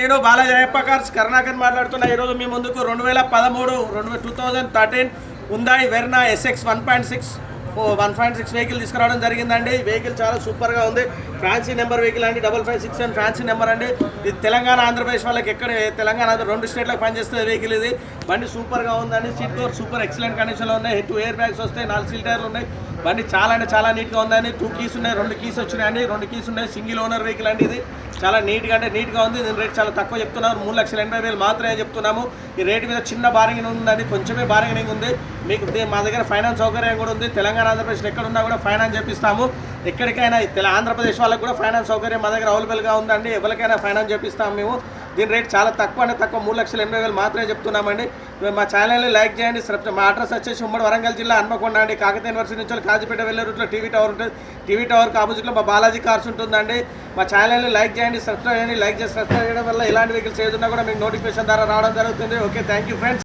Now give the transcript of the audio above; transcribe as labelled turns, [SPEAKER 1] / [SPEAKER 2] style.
[SPEAKER 1] నేను బాలాజీ అయ్యప్ప కరుణాకర్ మాట్లాడుతున్నా. ఈరోజు మీ ముందుకు రెండు వేల పదమూడు రెండు two thousand thirteen ఉందాయి Verna SX one point six one point six vehicle తీసుకురావడం జరిగిందండి. వెహికల్ చాలా సూపర్గా ఉంది. ఫ్రాన్సీ నెంబర్ వెహికల్ అండి. Double five six and fancy number అండి. ఇది తెలంగాణ ఆంధ్రప్రదేశ్ వాళ్ళకి ఎక్కడ తెలంగాణ రెండు స్టేట్లకు పనిచేస్తుంది వెహికల్ ఇది. బండి సూపర్గా ఉందండి. సీట్ కవర్ సూపర్ ఎక్సలెంట్ కండిషన్లో ఉన్నాయి. టూ ఎయిర్ బ్యాగ్స్ వస్తాయి. నాలుగు సీల్ టైర్లు ఉన్నాయి. బండి చాలా అంటే చాలా నీట్గా ఉందండి. టూ కీస్ ఉన్నాయి. రెండు కీస్ వచ్చినాయండి. రెండు కీస్ ఉన్నాయి. సింగిల్ ఓనర్ వెహికల్ అండి ఇది. చాలా నీట్గా అంటే నీట్గా ఉంది. దీని రేట్ చాలా తక్కువ చెప్తున్నాము మూడు లక్షల ఎనభై వేలు మాత్రమే చెప్తున్నాము. ఈ రేటు మీద చిన్న బార్గెనింగ్ ఉందండి. కొంచెమే బార్గెనింగ్ ఉంది. మీకు మా దగ్గర ఫైనాన్స్ సౌకర్యం కూడా ఉంది. తెలంగాణ ఆంధ్రప్రదేశ్ ఎక్కడ ఉన్నా కూడా ఫైనాన్స్ చేపిస్తాము. ఎక్కడికైనా తెల ఆంధ్రప్రదేశ్ వాళ్ళకి కూడా ఫైనాన్స్ సౌకర్యం మా దగ్గర అవైలబుల్గా ఉందండి. ఎవరికైనా ఫైనాన్స్ చేపిస్తాము మేము. దీని రేట్ చాలా తక్కువ అంటే తక్కువ మూడు లక్షల ఎనభై వేలు మాత్రమే చెప్తున్నామండి. మా ఛానల్ని లైక్ చేయండి. మా అడ్రస్ వచ్చేసి ఉమ్మడి వరంగల్ జిల్లా హన్మకొండ అండి. కాకతీయ యూనివర్సిటీ నుంచి కాజీపేట వెళ్ళే రూట్లో టీవీ టవర్ ఉంటుంది. టీవీ టవర్కి ఆపోజిట్లో మా బాలాజీ కార్స్ ఉంటుందండి. మా ఛానల్ని లైక్ చేయండి సబ్స్క్రైబ్ చేయండి. లైక్ చేసి సబ్స్క్రైబ్ చేయడం వల్ల ఎలాంటి వెహికల్స్ ఏదున్నా కూడా మీకు నోటిఫికేషన్ ద్వారా రావడం జరుగుతుంది. Okay thank you friends.